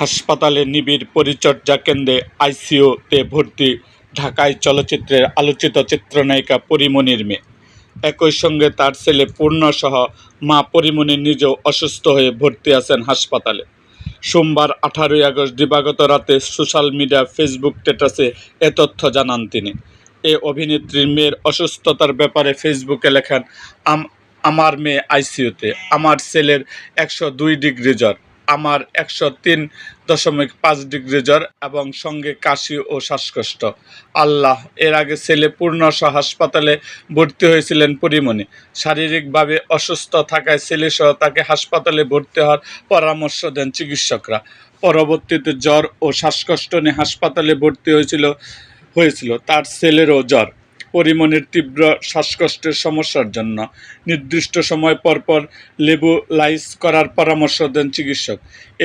হাসপাতালে নিবিড় পরিচর্যা কেন্দ্রে আইসিইউতে ভর্তি ঢাকায় চলচ্চিত্রের আলোচিত চিত্রনায়িকা পরীমনির মেয়ে। একই সঙ্গে তার ছেলে পূর্ণসহ মা পরীমনি নিজেও অসুস্থ হয়ে ভর্তি আছেন হাসপাতালে। সোমবার আঠারোই আগস্ট দিবাগত রাতে সোশ্যাল মিডিয়া ফেসবুক স্ট্যাটাসে এ তথ্য জানান তিনি। এ অভিনেত্রীর মেয়ের অসুস্থতার ব্যাপারে ফেসবুকে লেখেন, আম আমার মেয়ে আইসিইউতে, আমার ছেলের একশো দুই ডিগ্রি জ্বর। আমার একশো তিন দশমিক পাঁচ ডিগ্রি জ্বর এবং সঙ্গে কাশি ও শ্বাসকষ্ট। আল্লাহ এর আগে ছেলে পূর্ণসহ হাসপাতালে ভর্তি হয়েছিলেন পরিমণি। শারীরিকভাবে অসুস্থ থাকায় ছেলেসহ তাকে হাসপাতালে ভর্তি হওয়ার পরামর্শ দেন চিকিৎসকরা। পরবর্তীতে জ্বর ও শ্বাসকষ্ট নিয়ে হাসপাতালে ভর্তি হয়েছিল হয়েছিল। তার ছেলেরও জ্বর। পরিমণির তীব্র শ্বাসকষ্টের সমস্যার জন্য। নির্দিষ্ট সময় পরপর লেবু লাইস করার পরামর্শ দেন চিকিৎসক।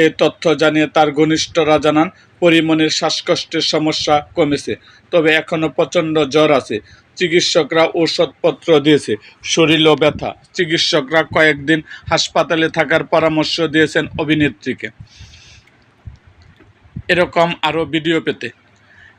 এ তথ্য জানিয়ে তার ঘনিষ্ঠরা জানান, পরিমণির শ্বাসকষ্টের সমস্যা কমেছে, তবে এখনও প্রচণ্ড জ্বর আছে। চিকিৎসকরা ঔষধপত্র দিয়েছে, শরীরও ব্যথা। চিকিৎসকরা কয়েকদিন হাসপাতালে থাকার পরামর্শ দিয়েছেন অভিনেত্রীকে। এরকম আরও ভিডিও পেতে